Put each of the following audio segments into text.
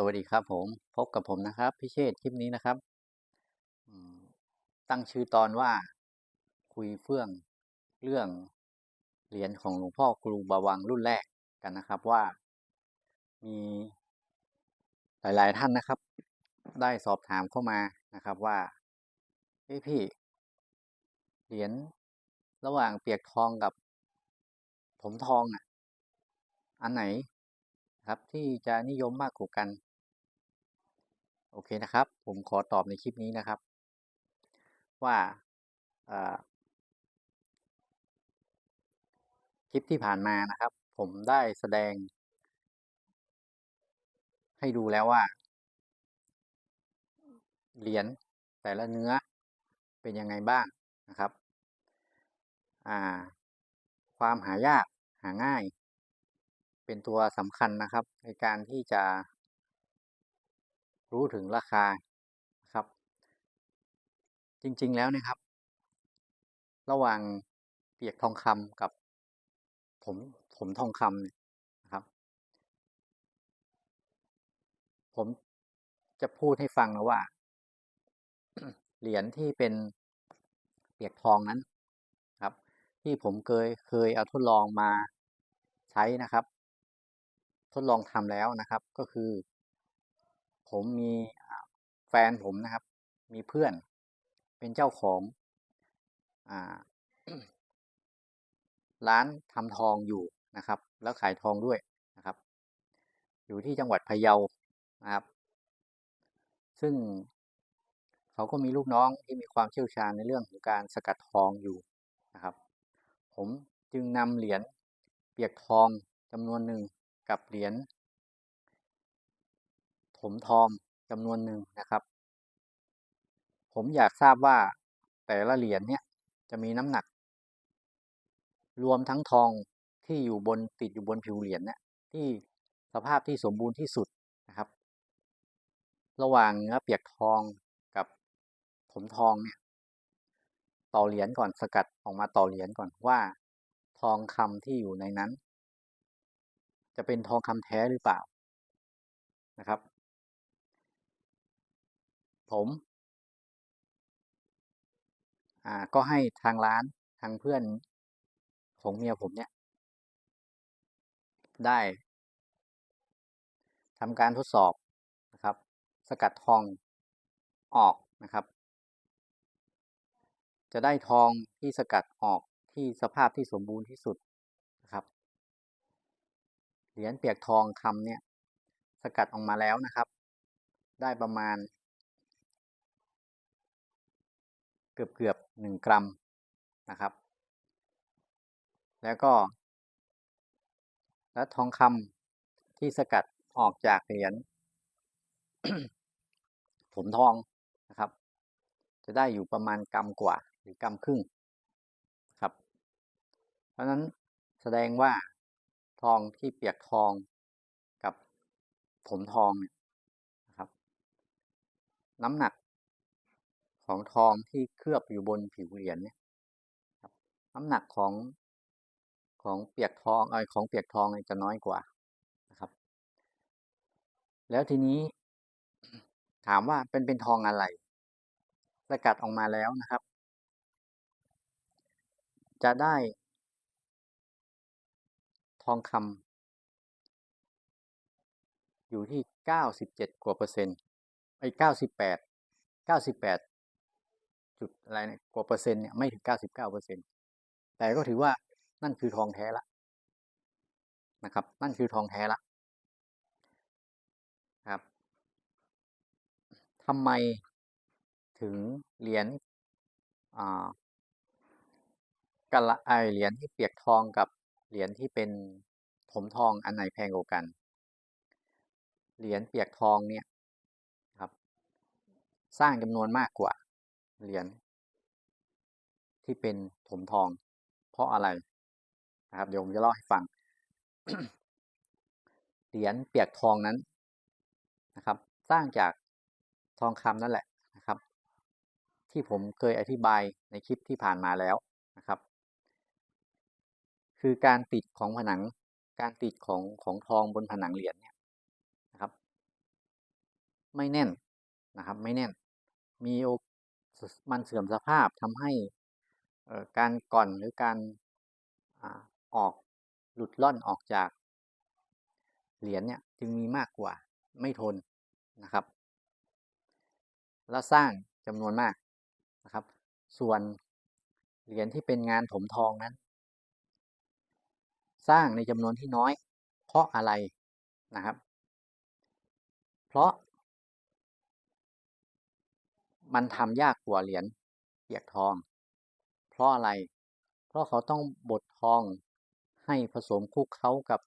สวัสดีครับผมพบกับผมนะครับ พิเชษคลิปนี้นะครับตั้งชื่อตอนว่าคุยเฟื่องเรื่องเหรียญของหลวงพ่อครูบาวังรุ่นแรกกันนะครับว่า มีหลายๆท่านนะครับ ได้สอบถามเข้ามานะครับว่าเอ้พี่เหรียญระหว่างเปียกทองกับ ผมทองอะ อันไหนครับที่จะนิยมมากกว่ากัน โอเคนะครับ ผมขอตอบในคลิปนี้นะครับ ว่าคลิปที่ผ่านมานะครับ ผมได้แสดง ให้ดูแล้วว่า เหรียญแต่ละเนื้อเป็นยังไงบ้างนะครับความหายากหาง่าย เป็นตัวสำคัญนะครับ ในการที่จะ รู้ถึงราคาครับ จริงๆแล้วนะครับ ระหว่างเปียกทองคำกับผมผมทองคำเนี่ยนะครับ ผมจะพูดให้ฟังนะว่า เหรียญที่เป็นเปียกทองนั้นครับ ที่ผมเคยเคยเอาทดลองมาใช้นะครับ ทดลองทำแล้วนะครับ ก็คือ ผมมีแฟนผมนะครับ มีเพื่อน เป็นเจ้าของอ่าร้านทำทองอยู่นะครับ แล้วขายทองด้วยนะครับ อยู่ที่จังหวัดพะเยานะครับ ซึ่งเขาก็มีลูกน้องที่มีความเชี่ยวชาญในเรื่องของการสกัดทองอยู่นะครับ ผมจึงนำเหรียญเปียกทองจำนวนหนึ่งกับเหรียญ ถมทองจำนวนหนึ่งนะครับ ผมอยากทราบว่าแต่ละเหรียญเนี่ยจะมีน้ำหนัก รวมทั้งทองที่อยู่บนติดอยู่บนผิวเหรียญเนี่ยที่สภาพที่สมบูรณ์ที่สุดนะครับ ระหว่างเนื้อเปียกทองกับถมทองเนี่ยต่อเหรียญก่อนสกัดออกมาต่อเหรียญก่อนว่า ทองคำที่อยู่ในนั้น จะเป็นทองคำแท้หรือเปล่านะครับ ผมอ่าก็ให้ทางร้านทางเพื่อนของเมียผมเนี่ย ได้ทำการทดสอบนะครับ สกัดทองออกนะครับ จะได้ทองที่สกัดออกที่สภาพที่สมบูรณ์ที่สุดนะครับ เหรียญเปียกทองคำเนี่ย สกัดออกมาแล้วนะครับ ได้ประมาณ เกือบเกือบหนึ่งกรัมนะครับ แล้วก็ และทองคำที่สกัดออกจากเหรียญผมทองนะครับ จะได้อยู่ประมาณกรัมกว่าหรือกรัมครึ่งครับ เพราะนั้นแสดงว่าทองที่เปียกทองกับผมทองเนี่ยนะครับ น้ำหนัก ของทองที่เคลือบอยู่บนผิวเหรียญเนี่ยครับน้ำหนักของของเปียกทองไอของเปียกทองจะน้อยกว่านะครับ แล้วทีนี้ถามว่าเป็นเป็นทองอะไรสกัดออกมาแล้วนะครับ จะได้ ทองคำอยู่ที่เก้าสิบเจ็ดกว่าเปอร์เซ็นต์ไอ้เก้าสิบแปดเก้าสิบแปด จุดอะไรเนี่ยกว่าเปอร์เซ็นต์เนี่ยไม่ถึงเก้าสิบเก้าเปอร์เซ็นต์แต่ก็ถือว่านั่นคือทองแท้ละนะครับ นั่นคือทองแท้ละครับทำไมถึงเหรียญอ่ากันละไอเหรียญที่เปียกทองกับเหรียญที่เป็นถมทองอันไหนแพงกว่ากัน เหรียญเปียกทองเนี่ยครับ สร้างจำนวนมากกว่า เหรียญที่เป็นถมทอง เพราะอะไรนะครับ เดี๋ยวผมจะเล่าให้ฟัง เหรียญเปียกทองนั้นนะครับ สร้างจากทองคำนั่นแหละนะครับ ที่ผมเคยอธิบายในคลิปที่ผ่านมาแล้วนะครับ คือการติดของผนังการติดของของทองบนผนังเหรียญเนี่ยนะครับ ไม่แน่นนะครับ ไม่แน่น มีโอ มันเสื่อมสภาพทำให้การก่อนหรือการอออกหลุดล่อนออกจากเหรียญเนี่ยจึงมีมากกว่าไม่ทนนะครับ และสร้างจำนวนมากนะครับ ส่วนเหรียญที่เป็นงานถมทองนั้น สร้างในจำนวนที่น้อย เพราะอะไรนะครับ เพราะ มันทำยากกว่าเหรียญเปียกทอง เพราะอะไร เพราะเขาต้องบดทองให้ผสมคลุกเคล้ากับ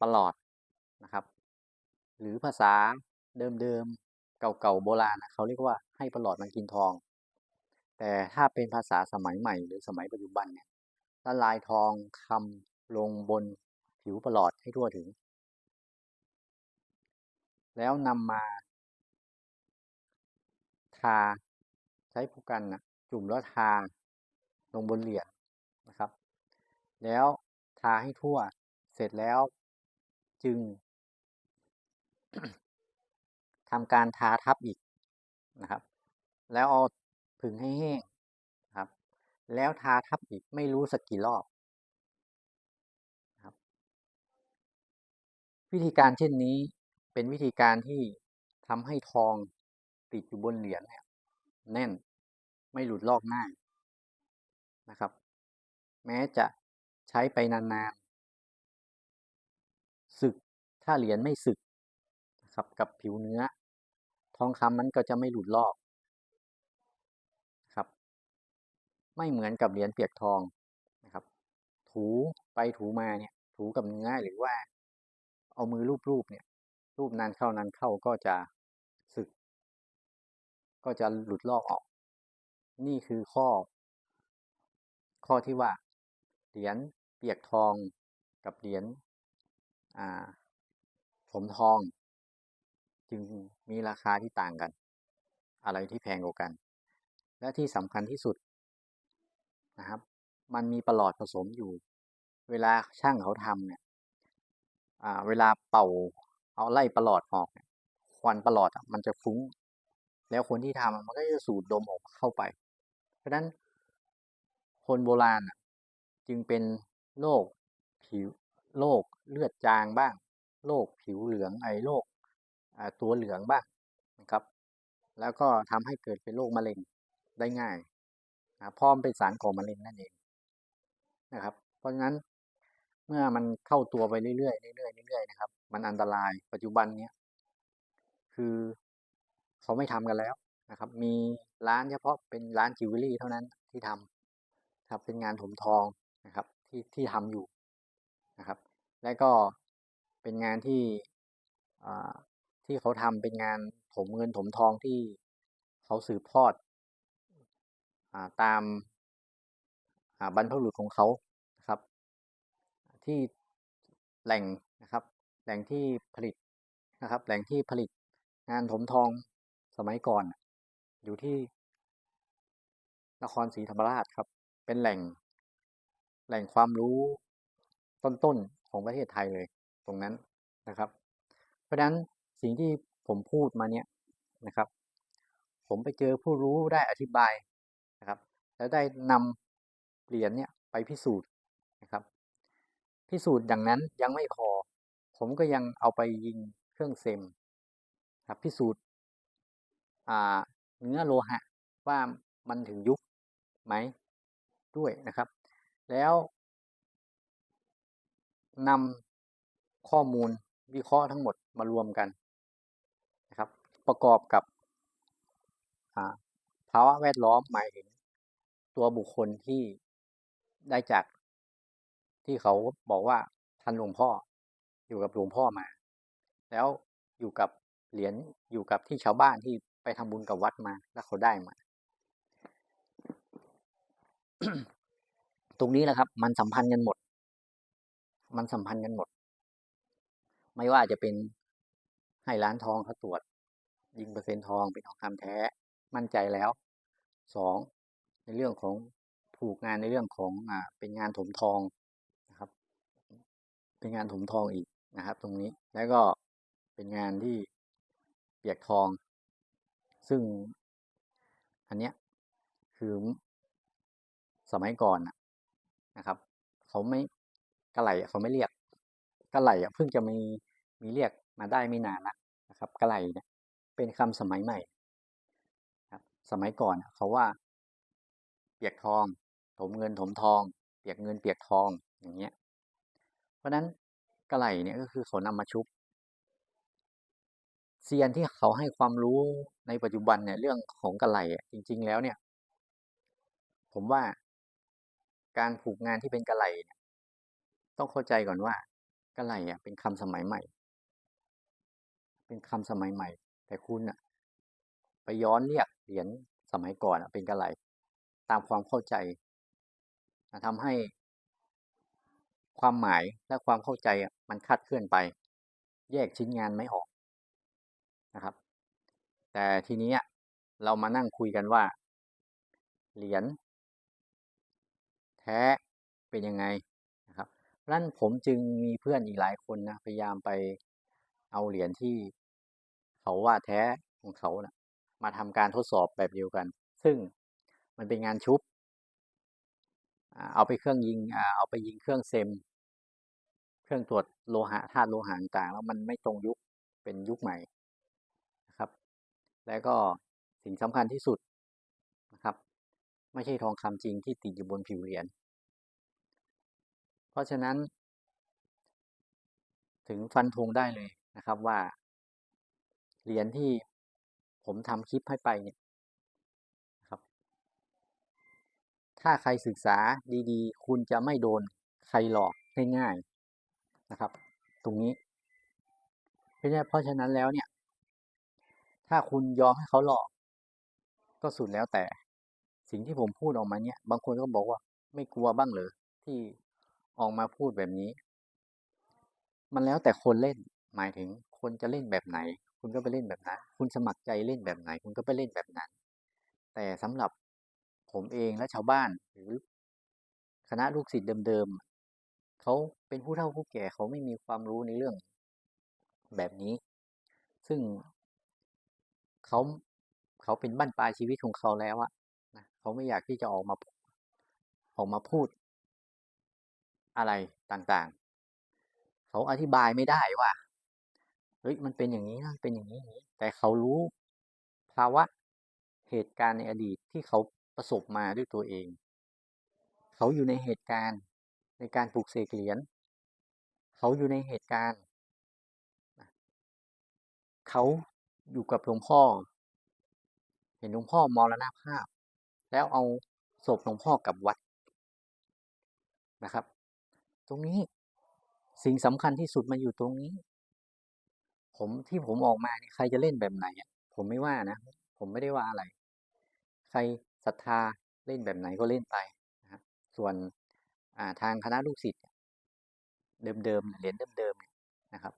ประหลอดนะครับ หรือภาษาเดิมๆเก่าๆโบราณนะเขาเรียกว่าให้ประหลอดมันกินทอง แต่ถ้าเป็นภาษาสมัยใหม่ หรือสมัยปัจจุบันเนี่ยละลายทองคำลงบนผิวประหลอดให้ทั่วถึง แล้วนำมา ทา ใช้ผู้กันนะจุ่มแล้วทาลงบนเหรียญนะครับ แล้วทาให้ทั่วเสร็จแล้วจึงทำการทาทับอีกนะครับ แล้วเอาผึ่งให้แห้งครับ แล้วทาทับอีกไม่รู้สักกี่รอบครับ วิธีการเช่นนี้เป็นวิธีการที่ทำให้ทอง ติดอยู่บนเหรียญเนี่ยแน่นไม่หลุดลอกง่ายนะครับ แม้จะใช้ไปนานๆสึกถ้าเหรียญไม่สึกนะครับกับผิวเนื้อ ทองคำมันก็จะไม่หลุดลอกครับ ไม่เหมือนกับเหรียญเปียกทองนะครับ ถูไปถูมาเนี่ยถูกับเนื้อหรือว่า เอามือรูปๆเนี่ยรูปนานเข้านานเข้าก็จะ ก็จะหลุดลอกออก นี่คือข้อ ข้อที่ว่า เหรียญเปียกทองกับเหรียญอ่าถมทอง จึงมีราคาที่ต่างกัน อะไรที่แพงกว่ากัน และที่สำคัญที่สุดนะครับ มันมีประหลอดผสมอยู่ เวลาช่างเขาทำเนี่ยเวลาเป่าเอาไล่ประหลอดออกควันประหลอดมันจะฟุ้ง แล้วคนที่ทำมันก็จะสูดดมออกเข้าไป เพราะฉะนั้นคนโบราณจึงเป็นโรคผิวโรคเลือดจางบ้างโรคผิวเหลืองไอโรคตัวเหลืองบ้างนะครับ แล้วก็ทำให้เกิดเป็นโรคมะเร็งได้ง่ายนะพราะมันเป็นสารก่อมะเร็งนั่นเองนะครับ เพราะฉะนั้นเมื่อมันเข้าตัวไปเรื่อยๆเรื่อยๆเรื่อยๆนะครับ มันอันตรายปัจจุบันเนี้ยคือ เขาไม่ทำกันแล้วนะครับ มีร้านเฉพาะเป็นร้านจิวเวลรี่เท่านั้นที่ทำครับเป็นงานถมทองนะครับที่ที่ทำอยู่นะครับ และก็เป็นงานที่อ่าที่เขาทำเป็นงานถมเงินถมทองที่เขาสืบทอดอ่าตามอ่าบรรพบุรุษของเขานะครับ ที่แหล่งนะครับ แหล่งที่ผลิตนะครับ แหล่งที่ผลิตงานถมทอง สมัยก่อน อยู่ที่นครศรีธรรมราชครับ เป็นแหล่ง แหล่งความรู้ต้นๆของประเทศไทยเลย ตรงนั้นนะครับ เพราะฉะนั้นสิ่งที่ผมพูดมาเนี่ยนะครับ ผมไปเจอผู้รู้ได้อธิบายนะครับ แล้วได้นำเหรียญเนี่ยไปพิสูจน์นะครับ พิสูจน์อย่างนั้นยังไม่พอ ผมก็ยังเอาไปยิงเครื่องเซมครับพิสูจน์ เนื้อโลหะว่ามันถึงยุคไหมด้วยนะครับ แล้วนำข้อมูลวิเคราะห์ทั้งหมดมารวมกันนะครับ ประกอบกับภาวะแวดล้อมหมายถึงตัวบุคคลที่ได้จากที่เขาบอกว่าท่านหลวงพ่ออยู่กับหลวงพ่อมา แล้วอยู่กับเหรียญอยู่กับที่ชาวบ้านที่ ไปทำบุญกับวัดมาแล้วเขาได้มา ตรงนี้แหละครับ มันสัมพันธ์กันหมด มันสัมพันธ์กันหมด ไม่ว่าจะเป็นให้ร้านทองเขาตรวจ ยิงเปอร์เซ็นต์ทองเป็นทองคำแท้ มั่นใจแล้วสองในเรื่องของผูกงานในเรื่องของอ่าเป็นงานถมทองนะครับ เป็นงานถมทองอีกนะครับ ตรงนี้แล้วก็เป็นงานที่เปียกทอง ซึ่งอันเนี้ยคือสมัยก่อนนะครับ เขาไม่กระไหลเขาไม่เรียกกระไหลเพิ่งจะมีมีเรียกมาได้ไม่นานนักนะครับกระไหลเนี่ยเป็นคำสมัยใหม่ครับสมัยก่อนเขาว่า เปียกทองถมเงินถมทอง เปียกเงินเปียกทองอย่างเงี้ย เพราะฉะนั้นกระไหลเนี่ยก็คือเขานำมาชุบ เซียนที่เขาให้ความรู้ในปัจจุบันเนี่ยเรื่องของกระไหล่ะจริง ๆ แล้วเนี่ย ผมว่าการผูกงานที่เป็นกระไหลเนี่ยต้องเข้าใจก่อนว่ากระไหล่ะเป็นคำสมัยใหม่ เป็นคำสมัยใหม่ แต่คุณน่ะไปย้อนเรียกเหรียญสมัยก่อนอะเป็นกระไหลตามความเข้าใจอะทำให้ความหมายและความเข้าใจอะมันคาดเคลื่อนไป แยกชิ้นงานไม่ออก นะครับ แต่ทีนี้เรามานั่งคุยกันว่า เหรียญแท้เป็นยังไงนะครับเพราะฉะนั้นผมจึงมีเพื่อนอีกหลายคนนะพยายามไปเอาเหรียญที่เขาว่าแท้ของเขานะมาทำการทดสอบแบบเดียวกัน ซึ่งมันเป็นงานชุบเอาไปเครื่องยิงเอาไปยิงเครื่องเซม เครื่องตรวจโลหะธาตุโลหะต่างแล้วมันไม่ตรงยุคเป็นยุคใหม่ แล้วก็สิ่งสำคัญที่สุดนะครับ ไม่ใช่ทองคำจริงที่ติดอยู่บนผิวเหรียญ เพราะฉะนั้น ถึงฟันธงได้เลยนะครับว่า เหรียญที่ผมทำคลิปให้ไปเนี่ยนะครับ ถ้าใครศึกษาดีๆ คุณจะไม่โดนใครหลอกง่ายๆนะครับ ตรงนี้ เพราะฉะนั้นแล้วเนี่ย ถ้าคุณยอมให้เขาหลอก ก็สุดแล้วแต่ สิ่งที่ผมพูดออกมาเนี่ย บางคนก็บอกว่า ไม่กลัวบ้างเหรอที่ออกมาพูดแบบนี้ มันแล้วแต่คนเล่น หมายถึงคนจะเล่นแบบไหน คุณก็ไปเล่นแบบนั้น คุณสมัครใจเล่นแบบไหน คุณก็ไปเล่นแบบนั้น แต่สำหรับผมเองและชาวบ้านหรือ คณะลูกศิษย์เดิมๆเขาเป็นผู้เฒ่าผู้แก่เขาไม่มีความรู้ในเรื่องแบบนี้ ซึ่ง เขาเขาเป็นบั้นปลายชีวิตของเขาแล้วอะนะเขาไม่อยากที่จะออกมาออกมาพูดอะไรต่างๆ เขาอธิบายไม่ได้ว่าเฮ้ยมันเป็นอย่างงี้นะเป็นอย่างงี้อย่างงี้ แต่เขารู้ภาวะเหตุการณ์ในอดีตที่เขาประสบมาด้วยตัวเอง เขาอยู่ในเหตุการณ์ในการปลูกเสกเหรียญเขาอยู่ในเหตุการณ์ เขา อยู่กับหลวงพ่อ เห็นหลวงพ่อมรณภาพ แล้วเอาศพหลวงพ่อกลับวัดนะครับ ตรงนี้สิ่งสำคัญที่สุดมันอยู่ตรงนี้ ผมที่ผมออกมาเนี่ยใครจะเล่นแบบไหนผมไม่ว่านะ ผมไม่ได้ว่าอะไร ใครศรัทธาเล่นแบบไหนก็เล่นไปนะครับส่วนทางคณะลูกศิษย์เดิมๆเหรียญเดิมๆนะครับ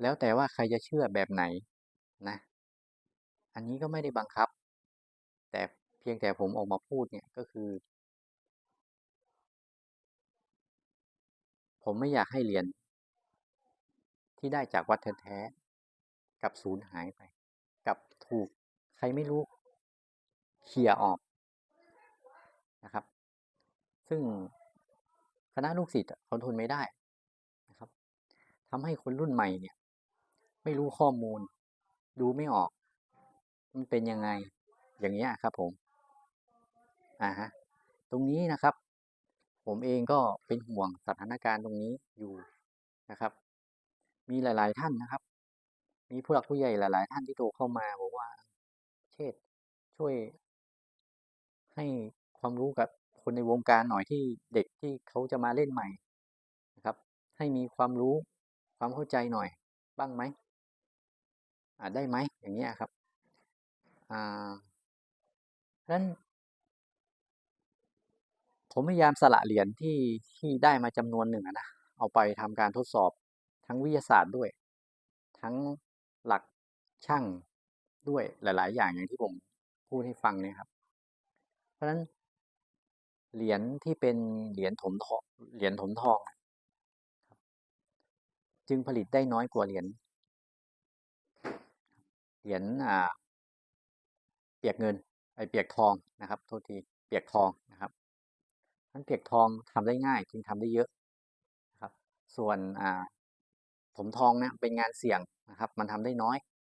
แล้วแต่ว่าใครจะเชื่อแบบไหนนะ อันนี้ก็ไม่ได้บังคับ แต่เพียงแต่ผมออกมาพูดเนี่ยก็คือ ผมไม่อยากให้เหรียญที่ได้จากวัดแท้ๆกับสูญหายไป กับถูกใครไม่รู้เขี่ยออกนะครับ ซึ่งคณะลูกศิษย์อะเขาทนไม่ได้นะครับทำให้คนรุ่นใหม่เนี่ย ไม่รู้ข้อมูล ดูไม่ออก มันเป็นยังไง อย่างเงี้ยครับผมอะฮะ ตรงนี้นะครับ ผมเองก็เป็นห่วงสถานการณ์ตรงนี้อยู่นะครับ มีหลาย ๆ ท่านนะครับ มีผู้หลักผู้ใหญ่หลาย ๆ ท่านที่โทรเข้ามาบอกว่า"เชษฐ์ช่วย ให้ความรู้กับคนในวงการหน่อยที่เด็กที่เขาจะมาเล่นใหม่นะครับ ให้มีความรู้ความเข้าใจหน่อยบ้างไหม?่าได้ไหม?"อย่างเงี้ยครับอ่าเพราะนั้นผมพยายามสละเหรียญที่ที่ได้มาจำนวนหนึ่งนะเอาไปทำการทดสอบทั้งวิทยาศาสตร์ด้วย ทั้งหลักช่างด้วยหลาย ๆ อย่างอย่างที่ผมพูดให้ฟังเนี่ยครับ เพราะฉะนั้นเหรียญที่เป็นเหรียญถมทองเหรียญถมทอง จึงผลิตได้น้อยกว่าเหรียญ เหรียญอ่าเปียกเงินไอเปียกทองนะครับโทษทีเปียกทองนะครับนั้นเปียกทองทำได้ง่ายจึงทำได้เยอะนะครับ ส่วนอ่าผมทองเนี่ยเป็นงานเสี่ยงนะครับ มันทำได้น้อย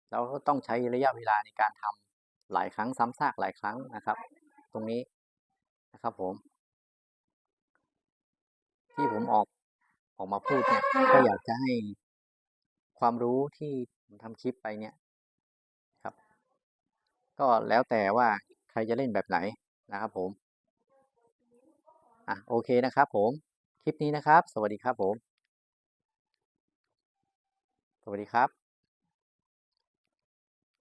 แล้วก็ต้องใช้ระยะเวลาในการทำหลายครั้งซ้ำซากหลายครั้งนะครับ ตรงนี้นะครับผม ที่ผมออกออกมาพูดเนี่ยก็อยากจะให้ความรู้ที่ผมทำคลิปไปเนี่ย ก็แล้วแต่ว่าใครจะเล่นแบบไหนนะครับผม อะโอเคนะครับผม คลิปนี้นะครับ สวัสดีครับผม สวัสดีครับ